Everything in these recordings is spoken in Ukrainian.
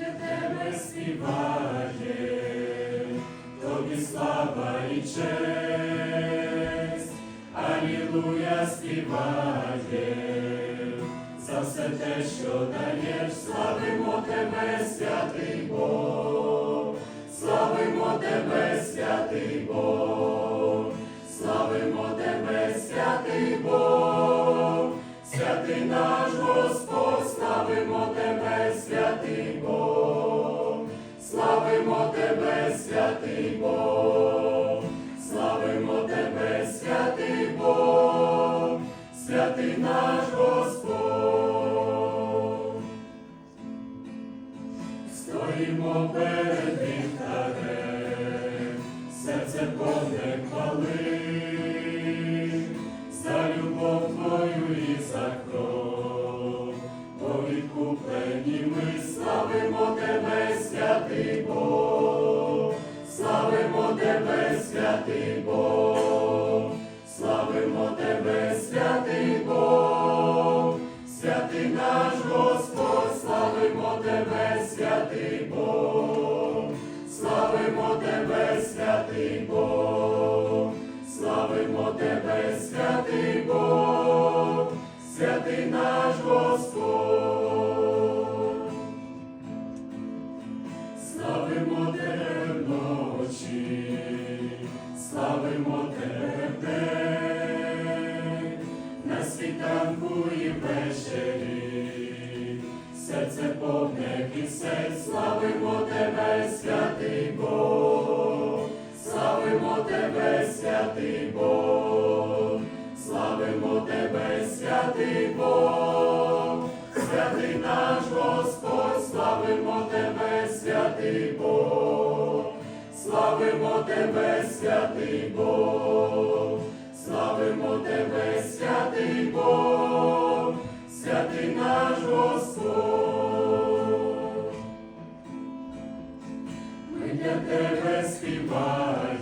тебе співає, тобі слава і честь, Алілуя співає, за все те, що даєш, славимо тебе, святий Бог, славимо тебе, святий Бог, славимо тебе, святий Бог, святий наш Господь, славимо тебе, святий наш Господь. Стоїмо перед вівтарем, серце повне хвали, за любов Твою і за кров, бо відкуплені ми славимо Тебе, святий Бог, славимо Тебе, святий Бог, славимо Тебе, Бог, славимо Тебе, святий Бог, славимо Тебе, святий Бог, святий наш Господь. Славимо Тебе вночі, славимо Тебе на світанку і ввечері, серце повне пісень, славимо Тебе, святий Бог, славимо Тебе, святий Бог, славимо Тебе, святий Бог, святий наш Господь, славимо Тебе, святий Бог, славимо Тебе, святий Бог, славимо Тебе, святий для тебе співаємо,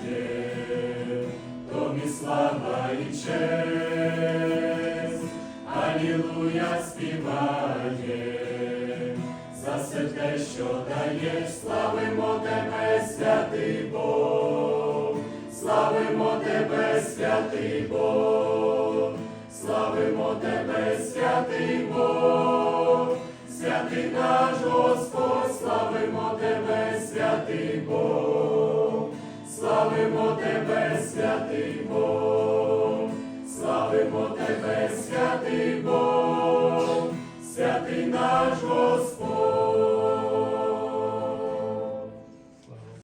тобі слава і честь, Алілуя співає, за все те, що даєш, славимо тебе, святий Бог, славимо тебе, святий Бог, славимо тебе, святий Бог, святий Бог, славимо тебе, святий Бог, славимо тебе, святий Бог, святий наш Господь.